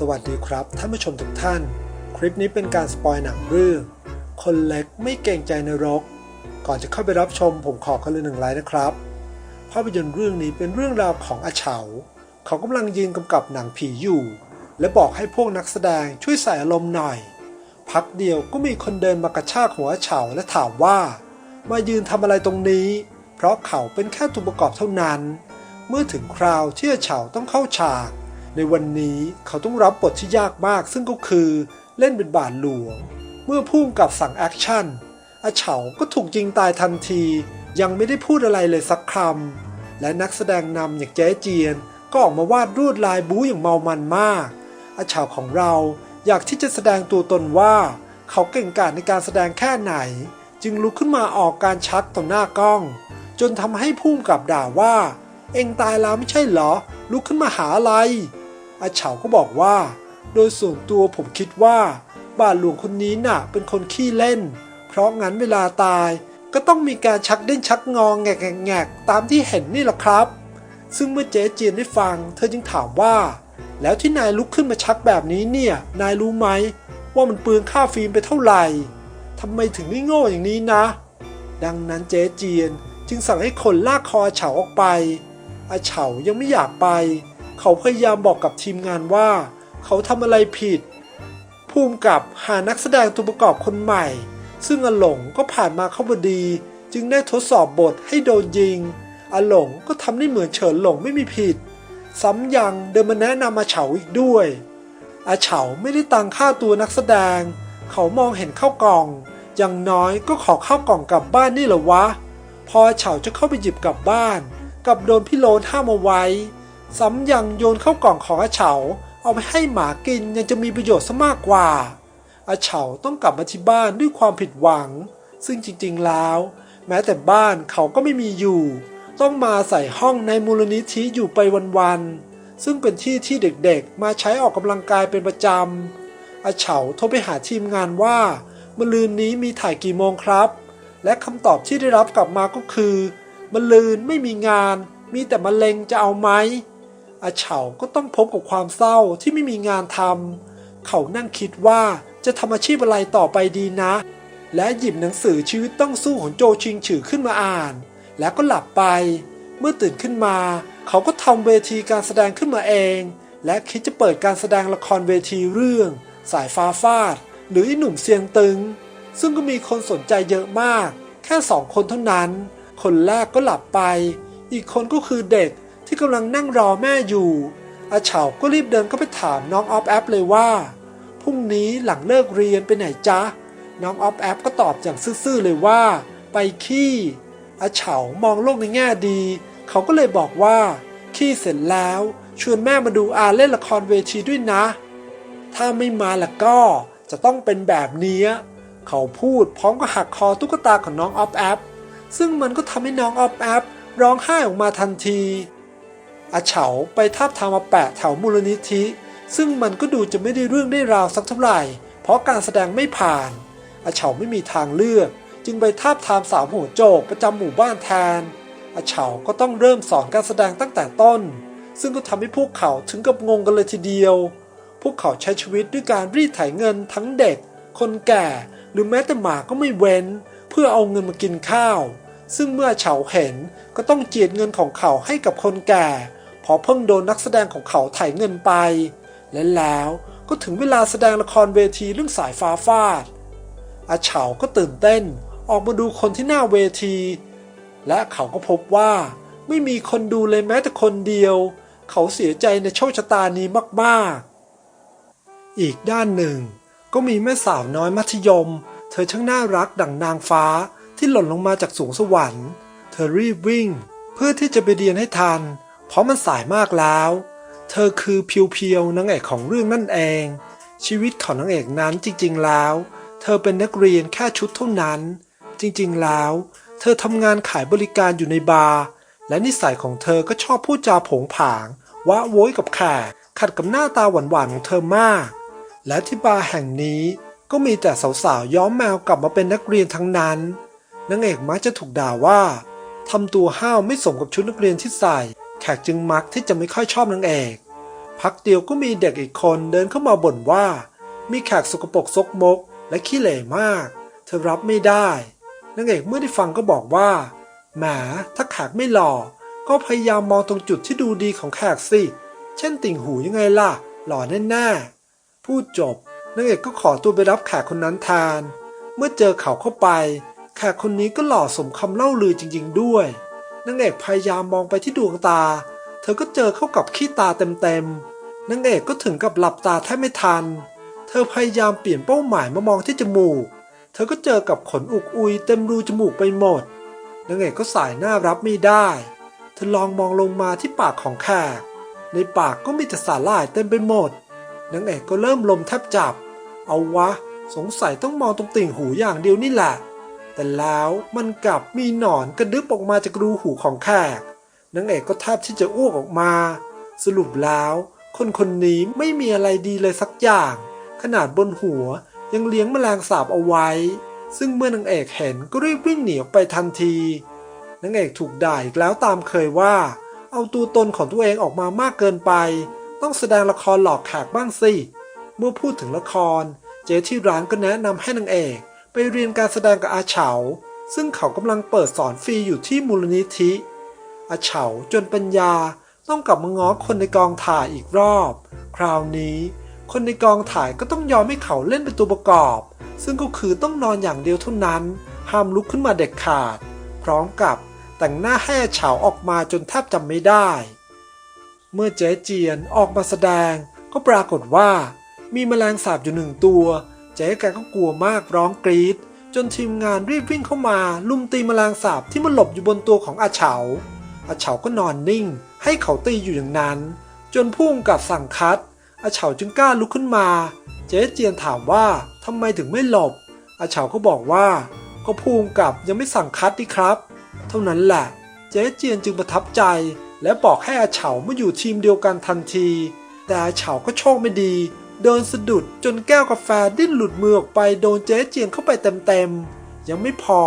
สวัสดีครับท่านผู้ชมทุกท่าน คลิปนี้เป็นการสปอยหนังเรื่องคนเล็กไม่เก่งใจนรก ก่อนจะเข้าไปรับชมผมขอคนละหนึ่งไลค์นะครับภาพยนตร์เรื่องนี้เป็นเรื่องราวของอาเฉา เขากำลังยืนกำกับหนังผีอยู่ และบอกให้พวกนักแสดงช่วยใส่อารมณ์หน่อย พักเดียวก็มีคนเดินมากระชากหัวอาเฉาและถามว่า มายืนทำอะไรตรงนี้ เพราะเขาเป็นแค่ตัวประกอบเท่านั้น เมื่อถึงคราวที่อาเฉาต้องเข้าฉาก ในวันนี้เขาต้องรับบทที่ยากมากซึ่งก็คือเล่นเป็นบาทหลวง เมื่อพุ่มกับสั่งแอคชั่นอาเฉาก็ถูกยิงตายทันที ยังไม่ได้พูดอะไรเลยสักคำ และนักแสดงนำอย่างเจ๊เจียน ก็ออกมาวาดรวดลายบู๊อย่างเมามันมากอาเฉาของเราอยากที่จะแสดงตัวตนว่า เขาเก่งกาจในการแสดงแค่ไหน จึงลุกขึ้นมาออกการชักต่อหน้ากล้อง จนทำให้พุ่มกับด่าว่า เองตายแล้วไม่ใช่เหรอ ลุกขึ้นมาหาอะไร อาเฉาก็บอกว่า โดยส่วนตัวผมคิดว่าบาทหลวงคนนี้น่ะ เป็นคนขี้เล่น เพราะงั้นเวลาตาย ก็ต้องมีการชักเด่นชักงองแงกแงกๆตามที่เห็นนี่แหละครับ ซึ่งเมื่อเจ๊เจียนได้ฟัง เธอจึงถามว่า แล้วที่นายลุกขึ้นมาชักแบบนี้เนี่ย นายรู้ไหม ว่ามันเปลืองค่าฟิล์มไปเท่าไหร่ทำไมถึงได้โง่อย่างนี้นะ ดังนั้นเจ๊เจียนจึงสั่งให้คนลากคออาเฉาออกไปอาเฉายังไม่อยากไป เขาพยายามบอกกับทีมงานว่า เขาทำอะไรผิด ภูมิกับหานักแสดงตัวประกอบคนใหม่ ซึ่งอหลงก็ผ่านมาเข้าพอดี จึงได้ทดสอบบทให้โดนยิง อหลงก็ทำได้เหมือนเฉินหลงไม่มีผิด ซ้ำยังเดินมาแนะนำอาเฉาอีกด้วยอาเฉาไม่ได้ตังค่าตัวนักแสดง เขามองเห็นข้าวกล่อง อย่างน้อยก็ขอข้าวกล่องกลับบ้านนี่เหรอวะ พออาเฉาจะเข้าไปหยิบกลับบ้าน กับโดนพี่โลนห้ามเอาไว้ ซ้ำยังโยนเข้ากล่องของอาเฉา เอาไปให้หมากินยังจะมีประโยชน์ซะมากกว่า อาเฉาต้องกลับมาที่บ้านด้วยความผิดหวัง ซึ่งจริงๆแล้ว แม้แต่บ้านเขาก็ไม่มีอยู่ ต้องมาใส่ห้องในมูลนิธิอยู่ไปวันๆซึ่งเป็นที่ที่เด็กๆ มาใช้ออกกำลังกายเป็นประจำอาเฉาโทรไปหาทีมงานว่ามะลืนนี้มีถ่ายกี่โมงครับ และคำตอบที่ได้รับกลับมาก็คือมะลืนไม่มีงาน มีแต่มะเร็งจะเอาไหม อาเฉาก็ต้องพบกับความเศร้าที่ไม่มีงานทำเขานั่งคิดว่าจะทำอาชีพอะไรต่อไปดีนะ และหยิบหนังสือชีวิตต้องสู้ของโจชิงฉือขึ้นมาอ่าน แล้วก็หลับไป เมื่อตื่นขึ้นมา เขาก็ทำเวทีการแสดงขึ้นมาเอง และคิดจะเปิดการแสดงละครเวทีเรื่อง สายฟ้าฟาด หรืออหนุ่มเสียงตึง ซึ่งก็มีคนสนใจเยอะมาก แค่สองคนเท่านั้น คนแรกก็หลับไป อีกคนก็คือเด็ก ที่กำลังนั่งรอแม่อยู่อาเฉาก็รีบเดินเข้าไปถามน้องออฟแอปเลยว่าพรุ่งนี้หลังเลิกเรียนไปไหนจ๊ะ น้องออฟแอปก็ตอบอย่างซื่อๆเลยว่า ไปขี้อาเฉามองโลกในแง่ดี เขาก็เลยบอกว่า ขี้เสร็จแล้ว ชวนแม่มาดูอาเล่นละครเวทีด้วยนะ ถ้าไม่มาละก็จะต้องเป็นแบบนี้ เขาพูดพร้อมกับหักคอตุ๊กตาของน้องออฟแอปซึ่งมันก็ทำให้น้องออฟแอปร้องไห้ออกมาทันที อาเฉาไปทาบทามมาแปะแถวมูลนิธิ ซึ่งมันก็ดูจะไม่ได้เรื่องได้ราวสักเท่าไหร่ เพราะการแสดงไม่ผ่าน อาเฉาไม่มีทางเลือก จึงไปทาบทามสาวหัวโจกประจำหมู่บ้านแทน อาเฉาก็ต้องเริ่มสอนการแสดงตั้งแต่ต้น ซึ่งก็ทำให้พวกเขาถึงกับงงกันเลยทีเดียว พวกเขาใช้ชีวิตด้วยการรีดไถเงินทั้งเด็ก คนแก่ หรือแม้แต่หมาก็ไม่เว้น เพื่อเอาเงินมากินข้าว ซึ่งเมื่อเฉาเห็นก็ต้องเจียดเงินของเขาให้กับคนแก่ พอเพิ่งโดนนักแสดงของเขาไถ่เงินไป และแล้วก็ถึงเวลาแสดงละครเวทีเรื่องสายฟ้าฟาด อาเฉาก็ตื่นเต้นออกมาดูคนที่หน้าเวที และเขาก็พบว่าไม่มีคนดูเลยแม้แต่คนเดียว เขาเสียใจในโชคชะตานี้มากๆ อีกด้านหนึ่ง ก็มีแม่สาวน้อยมัธยม เธอช่างน่ารักดั่งนางฟ้าที่หล่นลงมาจากสูงสวรรค์ เธอรีบวิ่ง เพื่อที่จะไปเรียนให้ทัน เพราะมันสายมากแล้ว เธอคือเพียวๆนางเอกของเรื่องนั่นเอง ชีวิตของนางเอกนั้นจริงๆแล้ว เธอเป็นนักเรียนแค่ชุดเท่านั้น จริงๆแล้ว เธอทำงานขายบริการอยู่ในบาร์และนิสัยของเธอก็ชอบพูดจาผงผางว้าโวยกับแขกขัดกับหน้าตาหวานๆของเธอมาก และที่บาร์แห่งนี้ก็มีแต่สาวๆย้อมแมวกลับมาเป็นนักเรียนทั้งนั้นนางเอกมักจะถูกด่าว่าทำตัวห้าวไม่สมกับชุดนักเรียนที่ใส่ ขกจึงมักที่จะไม่ค่อยชอบนางเอก พักเดียวก็มีเด็กอีกคนเดินเข้ามาบ่นว่า มีแขกสกปรกซกมก และขี้เหร่มาก เธอรับไม่ได้นางเอกเมื่อได้ฟังก็บอกว่าแหมถ้าแขกไม่หล่อ ก็พยายามมองตรงจุดที่ดูดีของแขกสิ เช่นติ่งหูยังไงล่ะ หล่อแน่ๆ พูดจบนางเอกก็ขอตัวไปรับแขกคนนั้นแทน เมื่อเจอเขาเข้าไป แขกคนนี้ก็หล่อสมคำเล่าลือจริง ๆ ด้วย นางเอกพยายามมองไปที่ดวงตา เธอก็เจอเข้ากับขี้ตาเต็มๆนางเอกก็ถึงกับหลับตาแทบไม่ทัน เธอพยายามเปลี่ยนเป้าหมายมามองที่จมูก เธอก็เจอกับขนอุกอุยเต็มรูจมูกไปหมดนางเอกก็สายหน้ารับไม่ได้ เธอลองมองลงมาที่ปากของแขก ในปากก็มีแต่สาหร่ายเต็มไปหมดนางเอกก็เริ่มลมแทบจับ เอาวะ สงสัยต้องมองตรงติ่งหูอย่างเดียวนี่แหละ แต่แล้วมันกลับมีหนอนกระดึบออกมาจากรูหูของแขกนางเอกก็แทบที่จะอ้วกออกมา สรุปแล้ว คนคนนี้ไม่มีอะไรดีเลยสักอย่าง ขนาดบนหัวยังเลี้ยงแมลงสาบเอาไว้ ซึ่งเมื่อนางเอกเห็นก็รีบวิ่งหนีออกไปทันทีนางเอกถูกด่าอีกแล้วตามเคยว่า เอาตัวตนของตัวเองออกมามากเกินไป ต้องแสดงละครหลอกแขกบ้างสิ เมื่อพูดถึงละคร เจ๊ที่ร้านก็แนะนำให้นางเอก ไปเรียนการแสดงกับอาเฉา ซึ่งเขากำลังเปิดสอนฟรีอยู่ที่มูลนิธิ อาเฉาจนปัญญาต้องกลับมาง้อคนในกองถ่ายอีกรอบ คราวนี้ คนในกองถ่ายก็ต้องยอมให้เขาเล่นเป็นตัวประกอบ ซึ่งก็คือต้องนอนอย่างเดียวเท่านั้น ห้ามลุกขึ้นมาเด็ดขาด พร้อมกับแต่งหน้าให้อาเฉาออกมาจนแทบจำไม่ได้ เมื่อเจ๊เจียนออกมาแสดงก็ปรากฏว่ามีแมลงสาบอยู่หนึ่งตัว เจ๊แกก็กลัวมากร้องกรีดจนทีมงานรีบวิ่งเข้ามา ลุมตีแมลงสาบที่มันหลบอยู่บนตัวของอาเฉา อาเฉาก็นอนนิ่ง ให้เขาตีอยู่อย่างนั้น จนพุ่งกับสั่งคัด อาเฉาจึงกล้าลุกขึ้นมา เจ๊เจียนถามว่าทำไมถึงไม่หลบ อาเฉาก็บอกว่า ก็พุ่งกับยังไม่สั่งคัดนี่ครับ เท่านั้นแหละ เจ๊เจียนจึงประทับใจ และบอกให้อาเฉามาอยู่ทีมเดียวกันทันที แต่อาเฉาก็โชคไม่ดี เดินสะดุดจนแก้วกาแฟดิ้นหลุดมือออกไปโดนเจ๊เจียนเข้าไปเต็มๆ ยังไม่พอ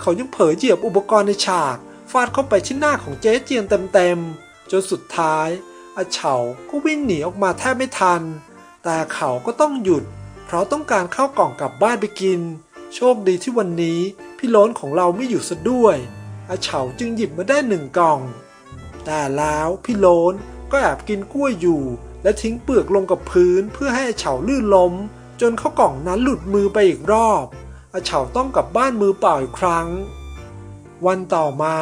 เขายังเผยเหยียบอุปกรณ์ในฉาก ฟาดเข้าไปที่หน้าของเจ๊เจียนเต็มๆ จนสุดท้ายอาเฉาก็วิ่งหนีออกมาแทบไม่ทัน แต่เขาก็ต้องหยุด เพราะต้องการเข้ากล่องกลับบ้านไปกิน โชคดีที่วันนี้พี่ล้นของเราไม่อยู่ซะด้วยอาเฉาจึงหยิบมาได้หนึ่งกล่อง แต่แล้วพี่โล้นก็แอบกินกล้วยอยู่และทิ้งเปลือกลงกับพื้นเพื่อให้อเฉาลื่นล้ม จนเข้ากล่องนั้นหลุดมือไปอีกรอบอาเฉาต้องกลับบ้านมือเปล่าอีกครั้ง วันต่อมา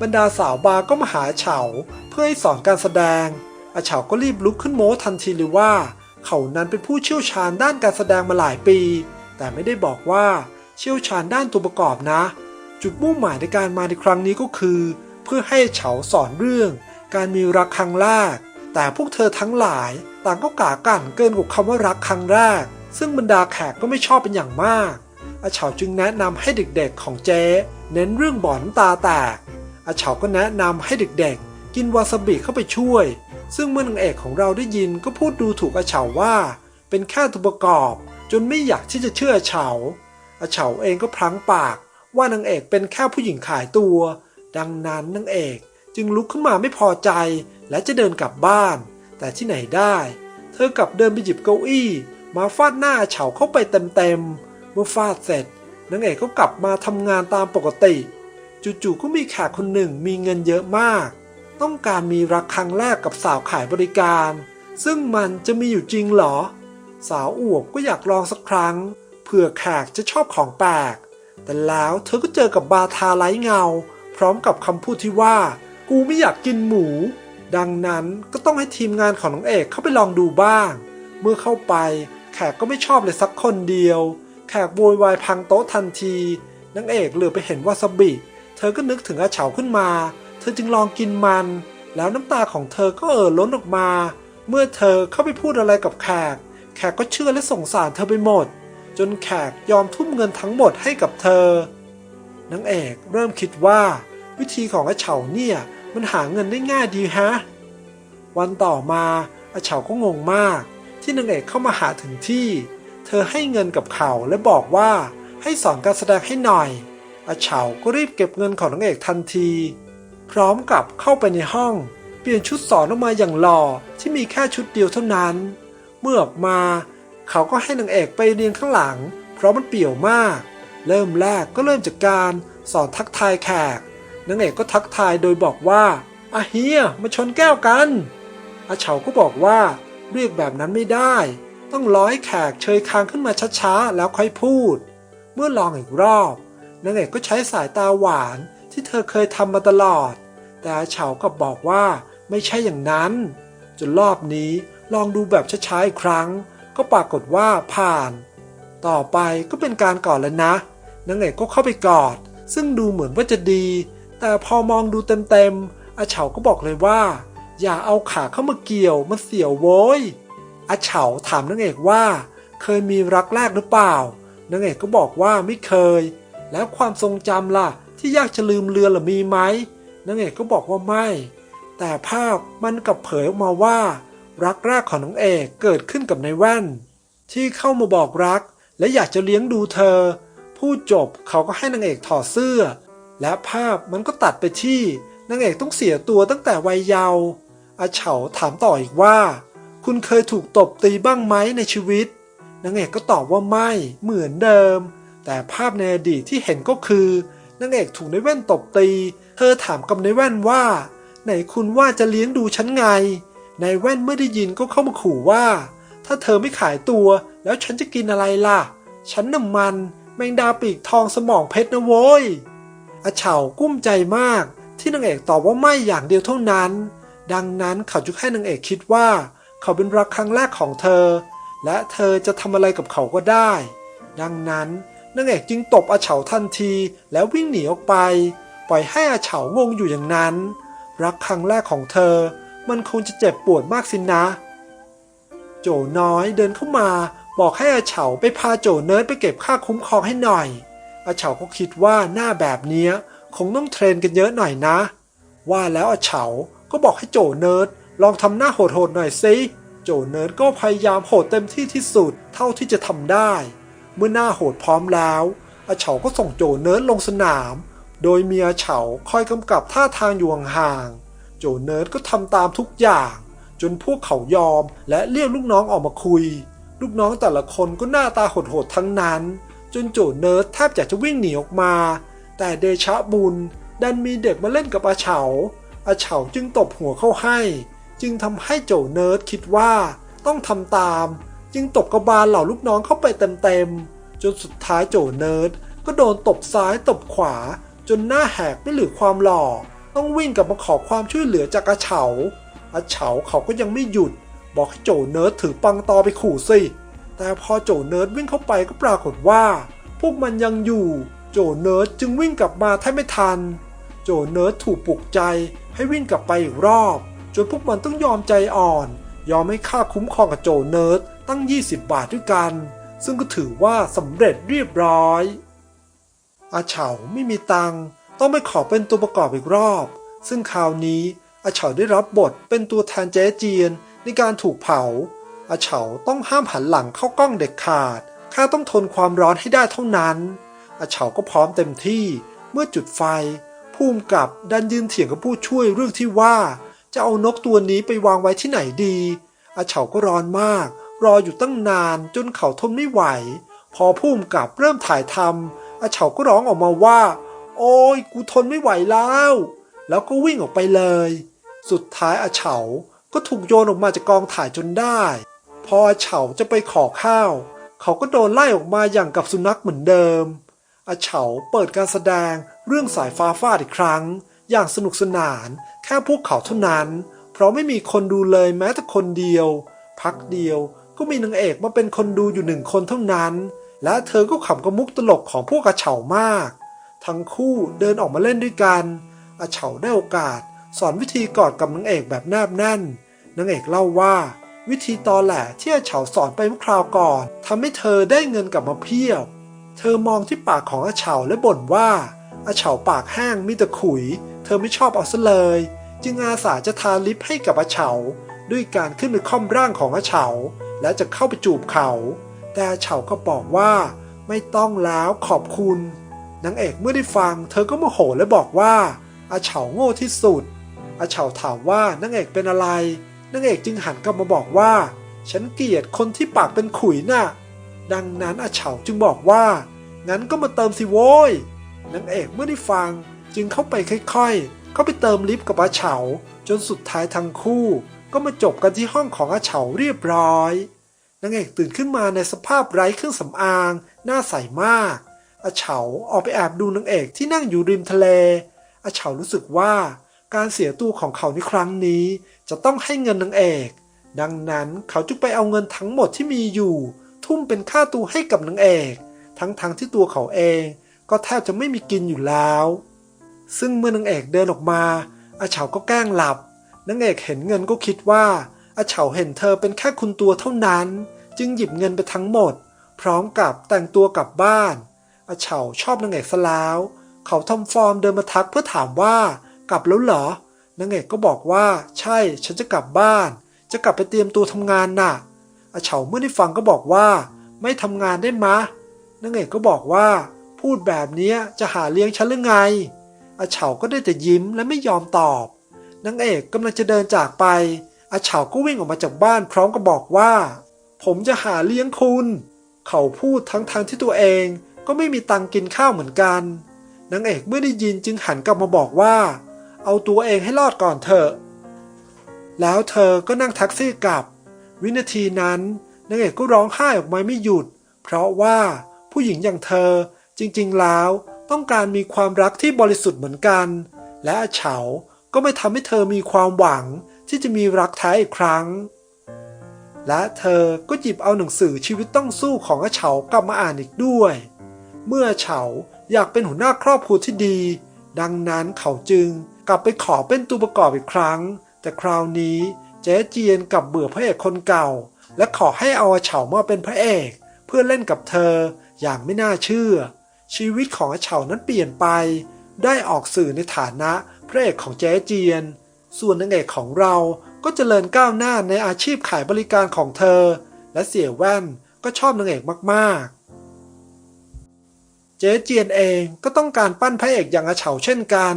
บรรดาสาวบาร์ก็มาหาอาเฉาเพื่อให้สอนการแสดงอาเฉาก็รีบลุกขึ้นโม้ทันทีเลยว่า เขานั้นเป็นผู้เชี่ยวชาญด้านการแสดงมาหลายปี แต่ไม่ได้บอกว่าเชี่ยวชาญด้านตัวประกอบนะ จุดมุ่งหมายในการมาในครั้งนี้ก็คือ เพื่อให้เฉาสอนเรื่อง การมีรักครั้งแรก แต่พวกเธอทั้งหลายต่างก็กากันเกินกว่าคำว่ารักครั้งแรก ซึ่งบรรดาแขกก็ไม่ชอบเป็นอย่างมาก อาเฉาจึงแนะนำให้เด็กๆของเจ๊เน้นเรื่องบ่อน้ำตาแตก อาเฉาก็แนะนำให้เด็กๆ กินวาซาบิเข้าไปช่วย ซึ่งเมื่อนางเอกของเราได้ยินก็พูดดูถูกอาเฉาว่า เป็นแค่ตัวประกอบ จนไม่อยากที่จะเชื่ออาเฉา อาเฉาเองก็พลั้งปากว่านางเอกเป็นแค่ผู้หญิงขายตัว ดังนั้นนางเอก จึงลุกขึ้นมาไม่พอใจ และจะเดินกลับบ้าน แต่ที่ไหนได้ เธอกลับเดินไปหยิบเก้าอี้ มาฟาดหน้าเฉาเข้าไปเต็มๆเมื่อฟาดเสร็จนางเอกก็กลับมาทำงานตามปกติ จู่ๆก็มีแขกคนหนึ่งมีเงินเยอะมาก ต้องการมีรักครั้งแรกกับสาวขายบริการ ซึ่งมันจะมีอยู่จริงหรอ สาวอวบก็อยากลองสักครั้งเผื่อแขกจะชอบของแปลกแต่แล้วเธอก็เจอกับบาทาไร้เงา พร้อมกับคำพูดที่ว่า กูไม่อยากกินหมู ดังนั้นก็ต้องให้ทีมงานของน้องเอกเข้าไปลองดูบ้าง เมื่อเข้าไปแขกก็ไม่ชอบเลยสักคนเดียว แขกโวยวายพังโต๊ะทันทีนางเอกเหลือไปเห็นวาซาบิ เธอก็นึกถึงอาเฉาขึ้นมา เธอจึงลองกินมัน แล้วน้ำตาของเธอก็เอ่อล้นออกมา เมื่อเธอเข้าไปพูดอะไรกับแขก แขกก็เชื่อและสงสารเธอไปหมด จนแขกยอมทุ่มเงินทั้งหมดให้กับเธอนางเอกเริ่มคิดว่า วิธีของอาเฉาเนี่ย มันหาเงินได้ง่ายดีฮะ วันต่อมาอาเฉาก็งงมาก ที่นางเอกเข้ามาหาถึงที่ เธอให้เงินกับเขาและบอกว่าให้สอนการแสดงให้หน่อยอาเฉาก็รีบเก็บเงินของนางเอกทันที พร้อมกับเข้าไปในห้อง เปลี่ยนชุดสอนออกมาอย่างหล่อที่มีแค่ชุดเดียวเท่านั้น เมื่อออกมา เขาก็ให้นางเอกไปเรียนข้างหลัง เพราะมันเปี่ยวมาก เริ่มแรกก็เริ่มจากการสอนทักทายแขก นางเอกก็ทักทายโดยบอกว่าอาเฮียมาชนแก้วกันอาเฉาก็บอกว่าเรียกแบบนั้นไม่ได้ ต้องร้อยแขกเชยคางขึ้นมาช้าๆแล้วค่อยพูด เมื่อลองอีกรอบนางเอกก็ใช้สายตาหวานที่เธอเคยทำมาตลอด แต่อาเฉากับบอกว่าไม่ใช่อย่างนั้น จนรอบนี้ลองดูแบบช้าๆอีกครั้ง ก็ปรากฏว่าผ่าน ต่อไปก็เป็นการกอดแล้วนะนางเอกก็เข้าไปกอด ซึ่งดูเหมือนว่าจะดี แต่พอมองดูเต็มๆอาเฉาก็บอกเลยว่า อย่าเอาขาเข้ามาเกี่ยวมันเสียวโว้ยอาเฉาถามนางเอกว่า เคยมีรักแรกหรือเปล่านางเอกก็บอกว่าไม่เคย แล้วความทรงจำล่ะ ที่ยากจะลืมเลือนหรือมีไหมนางเอกก็บอกว่าไม่ แต่ภาพมันกลับเผยออกมาว่า รักแรกของนางเอกเกิดขึ้นกับนายแว่น ที่เข้ามาบอกรัก และอยากจะเลี้ยงดูเธอพูดจบเขาก็ให้นางเอกถอดเสื้อ และภาพมันก็ตัดไปที่นางเอกต้องเสียตัวตั้งแต่วัยเยาว์อาเฉาถามต่ออีกว่า คุณเคยถูกตบตีบ้างไหมในชีวิตนางเอกก็ตอบว่าไม่เหมือนเดิม แต่ภาพในอดีตที่เห็นก็คือนางเอกถูกในายแว่นตบตี เธอถามกับในายแว่นว่า ไหนคุณว่าจะเลี้ยงดูฉันไงนายแว่นเมื่อได้ยินก็เข้ามาขู่ว่า ถ้าเธอไม่ขายตัว แล้วฉันจะกินอะไรล่ะ ฉันน้ำมัน แมงดาปีกทองสมองเพชรนะโว้ย อาเฉากุ้มใจมาก ที่นางเอกตอบว่าไม่อย่างเดียวเท่านั้น ดังนั้นเขาจึงให้นางเอกคิดว่า เขาเป็นรักครั้งแรกของเธอ และเธอจะทำอะไรกับเขาก็ได้ ดังนั้นนางเอกจึงตบอาเฉาทันทีแล้ววิ่งหนีออกไป ปล่อยให้อาเฉางงอยู่อย่างนั้น รักครั้งแรกของเธอ มันคงจะเจ็บปวดมากสินะ โจน้อยเดินเข้ามาบอกให้อาเฉาไปพาโจเนิร์ดไปเก็บค่าคุ้มครองให้หน่อย อาเฉาก็คิดว่าหน้าแบบเนี้ยคงต้องเทรนกันเยอะหน่อยนะ ว่าแล้วอาเฉาก็บอกให้โจเนิร์ดลองทำหน้าโหดๆหน่อยสิโจเนิร์ดก็พยายามโหดเต็มที่ที่สุดเท่าที่จะทำได้ เมื่อหน้าโหดพร้อมแล้วอาเฉาก็ส่งโจเนิร์ดลงสนาม โดยมีอาเฉาคอยกำกับท่าทางอยู่ห่างๆโจเนิร์ดก็ทำตามทุกอย่าง จนพวกเขายอมและเรียกลูกน้องออกมาคุย ลูกน้องแต่ละคนก็หน้าตาโหดๆทั้งนั้น จนโจเนิร์ดแทบอยากจะวิ่งหนีออกมา แต่เดชะบุญดันมีเด็กมาเล่นกับอาเฉา อาเฉาจึงตบหัวเข้าให้ จึงทำให้โจเนิร์ดคิดว่าต้องทำตาม จึงตบกระบาลเหล่าลูกน้องเข้าไปเต็มๆ จนสุดท้ายโจเนิร์ดก็โดนตบซ้ายตบขวา จนหน้าแหกไม่เหลือความหล่อ ต้องวิ่งกลับมาขอความช่วยเหลือจากอาเฉาอาเฉาเขาก็ยังไม่หยุด บอกให้โจเนิร์ดถือปังตอไปขู่สิ แต่พอโจเนิร์ดวิ่งเข้าไปก็ปรากฏว่า พวกมันยังอยู่ โจเนิร์ดจึงวิ่งกลับมาแทบไม่ทัน โจเนิร์ดถูกปลุกใจให้วิ่งกลับไปอีกรอบ จนพวกมันต้องยอมใจอ่อน ยอมให้ค่าคุ้มครองกับโจเนิร์ดตั้ง 20 บาทด้วยกัน ซึ่งก็ถือว่าสำเร็จเรียบร้อย อาเฉาไม่มีตังค์ต้องไปขอเป็นตัวประกอบอีกรอบ ซึ่งคราวนี้อาเฉาได้รับบทเป็นตัวแทนเจ๊เจียนในการถูกเผา อาเฉาต้องห้ามหันหลังเข้ากล้องเด็ดขาดแค่ต้องทนความร้อนให้ได้เท่านั้นอาเฉาก็พร้อมเต็มที่ เมื่อจุดไฟภูมิกับดันยืนเถียงกับผู้ช่วยเรื่องที่ว่า จะเอานกตัวนี้ไปวางไว้ที่ไหนดีอาเฉาก็ร้อนมาก รออยู่ตั้งนานจนเขาทนไม่ไหว พอภูมิกับเริ่มถ่ายทำอาเฉาก็ร้องออกมาว่า โอ้ยกูทนไม่ไหวแล้ว แล้วก็วิ่งออกไปเลย สุดท้ายอาเฉาก็ถูกโยนออกมาจากกองถ่ายจนได้ พอเฉาจะไปขอข้าว เขาก็โดนไล่ออกมาอย่างกับสุนัขเหมือนเดิมอาเฉาเปิดการแสดงเรื่องสายฟ้าฟาดอีกครั้ง อย่างสนุกสนานแค่พวกเขาเท่านั้น เพราะไม่มีคนดูเลยแม้แต่คนเดียว พักเดียวก็มีนางเอกมาเป็นคนดูอยู่หนึ่งคนเท่านั้น และเธอก็ขำกับมุกตลกของพวกอาเฉามาก ทั้งคู่เดินออกมาเล่นด้วยกันอาเฉาได้โอกาส สอนวิธีกอดกับนางเอกแบบแนบแน่นนางเอกเล่าว่า วิธีตอแหลที่อาเฉาสอนไปเมื่อคราวก่อนทำให้เธอได้เงินกลับมาเพียบ เธอมองที่ปากของอาเฉาและบ่นว่าอาเฉาปากแห้งมีแต่ขุย เธอไม่ชอบเอาซะเลย จึงอาสาจะทาลิปให้กับอาเฉาด้วยการขึ้นไปค่อมร่างของอาเฉาและจะเข้าไปจูบเขา แต่อาเฉาก็บอกว่า ไม่ต้องแล้วขอบคุณนางเอกเมื่อได้ฟัง เธอก็โมโหและบอกว่าอาเฉาโง่ที่สุดอาเฉาถามว่านางเอกเป็นอะไร นางเอกจึงหันกลับมาบอกว่า ฉันเกลียดคนที่ปากเป็นขุยน่ะ ดังนั้นอาเฉาจึงบอกว่า งั้นก็มาเติมสิโว้ยนางเอกเมื่อได้ฟังจึงเข้าไปค่อยๆ เข้าไปเติมลิฟต์กับอาเฉา จนสุดท้ายทั้งคู่ ก็มาจบกันที่ห้องของอาเฉาเรียบร้อยนางเอกตื่นขึ้นมาในสภาพไร้เครื่องสำอาง หน้าใสมากอาเฉาออกไปแอบดูนางเอกที่นั่งอยู่ริมทะเลอาเฉารู้สึกว่าการเสียตัวของเขาในครั้งนี้ จะต้องให้เงินนางเอก ดังนั้นเขาจึงไปเอาเงินทั้งหมดที่มีอยู่ ทุ่มเป็นค่าตัวให้กับนางเอก ทั้งๆทที่ตัวเขาเองก็แทบจะไม่มีกินอยู่แล้ว ซึ่งเมื่อนางเอกเดินออกมาอาเฉาก็แกล้งหลับนางเอกเห็นเงินก็คิดว่าอาเฉาเห็นเธอเป็นแค่คุณตัวเท่านั้น จึงหยิบเงินไปทั้งหมด พร้อมกับแต่งตัวกลับบ้านอาเฉาชอบนางเอกซะแล้ว เขาทำฟอร์มเดินมาทักเพื่อถามว่ากลับแล้วเหรอ นางเอกก็บอกว่า ใช่ฉันจะกลับบ้าน จะกลับไปเตรียมตัวทำงานน่ะอาเฉาเมื่อได้ฟังก็บอกว่า ไม่ทำงานได้มะนางเอกก็บอกว่า พูดแบบนี้จะหาเลี้ยงฉันหรือไงอาเฉาก็ได้แต่ยิ้มและไม่ยอมตอบนางเอกกำลังจะเดินจากไปอาเฉาก็วิ่งออกมาจากบ้านพร้อมกับบอกว่า ผมจะหาเลี้ยงคุณ เขาพูดทั้งๆทที่ตัวเองก็ไม่มีตังค์กินข้าวเหมือนกันนางเอกเมื่อได้ยินจึงหันกลับมาบอกว่า เอาตัวเองให้รอดก่อนเถอะ แล้วเธอก็นั่งแท็กซี่กลับ วินาทีนั้นนางเอกก็ร้องไห้ออกมาไม่หยุด เพราะว่าผู้หญิงอย่างเธอจริงๆแล้วต้องการมีความรักที่บริสุทธิ์เหมือนกัน และเฉาก็ไม่ทำให้เธอมีความหวังที่จะมีรักแท้อีกครั้ง และเธอก็หยิบเอาหนังสือชีวิตต้องสู้ของอาเฉากลับมาอ่านอีกด้วย เมื่อเฉาอยากเป็นหัวหน้าครอบครัวที่ดี ดังนั้นเขาจึง กลับไปขอเป็นตัวประกอบอีกครั้ง แต่คราวนี้เจ๊เจียนกลับเบื่อพระเอกคนเก่า และขอให้เอาอาเฉามาเป็นพระเอก เพื่อเล่นกับเธออย่างไม่น่าเชื่อ ชีวิตของอาเฉานั้นเปลี่ยนไป ได้ออกสื่อในฐานะพระเอกของเจ๊เจียน ส่วนนางเอกของเราก็เจริญก้าวหน้าในอาชีพขายบริการของเธอ และเสี่ยแว่นก็ชอบนางเอกมากๆ เจ๊เจียนเองก็ต้องการปั้นพระเอกอย่างอาเฉาเช่นกัน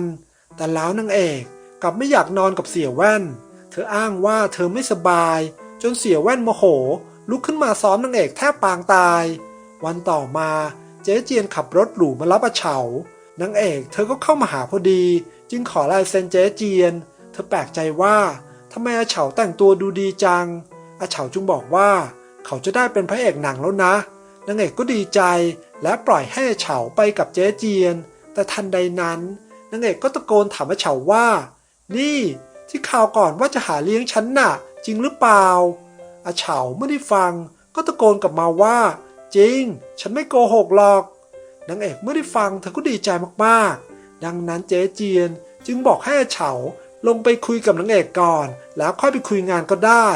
แต่แล้วนางเอกกลับไม่อยากนอนกับเสี่ยแว่น เธออ้างว่าเธอไม่สบาย จนเสี่ยแว่นโมโห ลุกขึ้นมาซ้อมนางเอกแทบปางตาย วันต่อมาเจ๊เจียนขับรถหรูมารับอาเฉานางเอกเธอก็เข้ามาหาพอดี จึงขอลายเซ็นเจ๊เจียน เธอแปลกใจว่าทำไมอาเฉาแต่งตัวดูดีจัง อาเฉาจึงบอกว่าเขาจะได้เป็นพระเอกหนังแล้วนะ นางเอกก็ดีใจและปล่อยให้อาเฉาไปกับเจ๊เจียน แต่ทันใดนั้น นางเอกก็ตะโกนถามอาเฉาว่า นี่ ที่ข่าวก่อนว่าจะหาเลี้ยงฉันน่ะ จริงหรือเปล่าอาเฉาไม่ได้ฟัง ก็ตะโกนกลับมาว่า จริง ฉันไม่โกหกหรอกนางเอกเมื่อได้ฟังเธอก็ดีใจมากๆ ดังนั้นเจ๊เจียนจึงบอกให้อาเฉาลงไปคุยกับนางเอกก่อน แล้วค่อยไปคุยงานก็ได้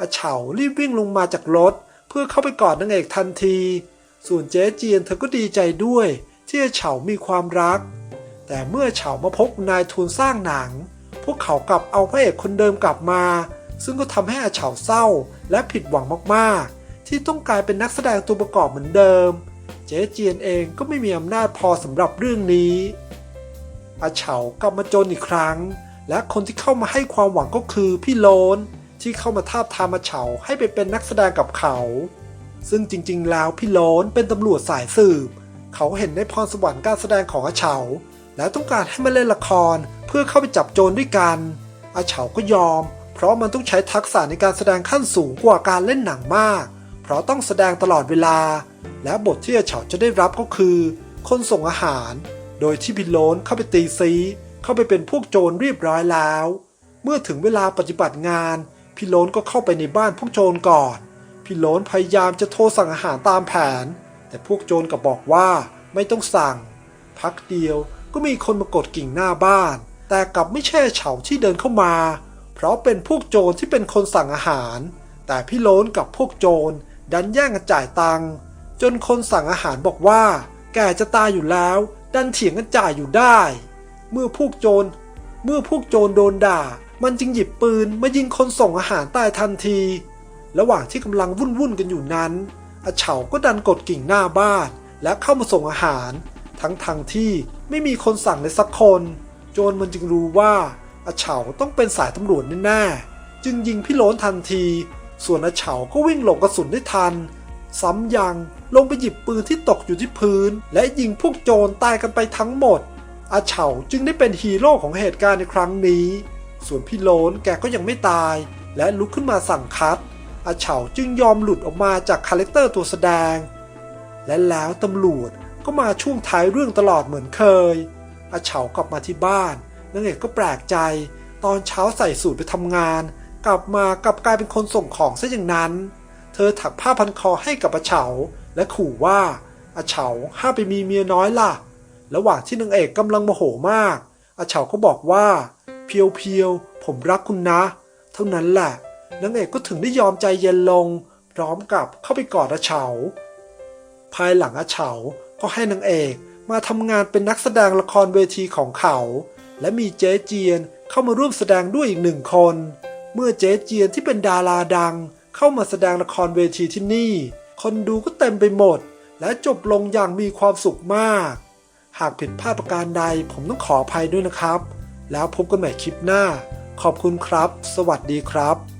อาเฉารีบวิ่งลงมาจากรถ เพื่อเข้าไปกอดนางเอกทันที ส่วนเจ๊เจียนเธอก็ดีใจด้วย ที่อาเฉามีความรัก แต่เมื่อเฉามาพบนายทุนสร้างหนัง พวกเขากลับเอาพระเอกคนเดิมกลับมา ซึ่งก็ทำให้อาเฉาเศร้าและผิดหวังมากๆ ที่ต้องกลายเป็นนักแสดงตัวประกอบเหมือนเดิม เจ๊เจียนเองก็ไม่มีอำนาจพอสำหรับเรื่องนี้อาเฉากลับมาจนอีกครั้ง และคนที่เข้ามาให้ความหวังก็คือพี่โลนที่เข้ามาทาบทามอาเฉาให้ไปเป็นนักแสดงกับเขา ซึ่งจริงๆ แล้วพี่โลนเป็นตำรวจสายสืบ เขาเห็นในพรสวรรค์การแสดงของอาเฉา และต้องการให้มาเล่นละครเพื่อเข้าไปจับโจรด้วยกันอาเฉาก็ยอม เพราะมันต้องใช้ทักษะในการแสดงขั้นสูงกว่าการเล่นหนังมาก เพราะต้องแสดงตลอดเวลา และบทที่อาเฉาจะได้รับก็คือ คนส่งอาหาร โดยที่พี่โลนเข้าไปตีซีเข้าไปเป็นพวกโจรเรียบร้อยแล้ว เมื่อถึงเวลาปฏิบัติงานพี่โลนก็เข้าไปในบ้านพวกโจรก่อนพี่โลนพยายามจะโทรสั่งอาหารตามแผน แต่พวกโจรกลับบอกว่าไม่ต้องสั่ง พักเดียว ก็มีคนมากดกิ่งหน้าบ้าน แต่กลับไม่ใช่เฉาที่เดินเข้ามา เพราะเป็นพวกโจรที่เป็นคนสั่งอาหาร แต่พี่โลนกับพวกโจรดันแย่งกันจ่ายตังค์จนคนสั่งอาหารบอกว่า แกจะตายอยู่แล้ว ดันเถียงกันจ่ายอยู่ได้ เมื่อพวกโจร เมื่อพวกโจรโดนด่า มันจึงหยิบปืนมายิงคนส่งอาหารตายทันที ระหว่างที่กำลังวุ่นวุ่นกันอยู่นั้นอาเฉาก็ดันกดกิ่งหน้าบ้าน และเข้ามาส่งอาหาร ทั้งทางที่ ไม่มีคนสั่งเลยสักคน โจรมันจึงรู้ว่าอาเฉาต้องเป็นสายตำรวจแน่ๆจึงยิงพี่โลนทันที ส่วนอาเฉาก็วิ่งหลบกระสุนได้ทัน ซ้ำยังลงไปหยิบปืนที่ตกอยู่ที่พื้น และยิงพวกโจรตายกันไปทั้งหมด อาเฉาจึงได้เป็นฮีโร่ของเหตุการณ์ในครั้งนี้ ส่วนพี่โลนแกก็ยังไม่ตาย และลุกขึ้นมาสั่งคัด อาเฉาจึงยอมหลุดออกมาจากคาแรคเตอร์ตัวแสดง และแล้วตำรวจ ก็มาช่วงท้ายเรื่องตลอดเหมือนเคย อาเฉากลับมาที่บ้านนางเอกก็แปลกใจ ตอนเช้าใส่สูทไปทำงาน กลับมากลับกลายเป็นคนส่งของซะอย่างนั้น เธอถักผ้าพันคอให้กับอาเฉา และขู่ว่าอาเฉาห้าไปมีเมียน้อยล่ะ ระหว่างที่นางเอกกำลังโมโหมาก อาเฉาก็บอกว่า เพียวเพียวๆผมรักคุณนะ เท่านั้นแหละนางเอกก็ถึงได้ยอมใจเย็นลง พร้อมกับเข้าไปกอดอาเฉา ภายหลังอาเฉา ก็ให้นางเอกมาทำงานเป็นนักแสดงละครเวทีของเขา และมีเจ๊เจียนเข้ามาร่วมแสดงด้วยอีกหนึ่งคน เมื่อเจ๊เจียนที่เป็นดาราดัง เข้ามาแสดงละครเวทีที่นี่ คนดูก็เต็มไปหมด และจบลงอย่างมีความสุขมาก หากผิดพลาดประการใดผมต้องขออภัยด้วยนะครับ แล้วพบกันใหม่คลิปหน้า ขอบคุณครับ สวัสดีครับ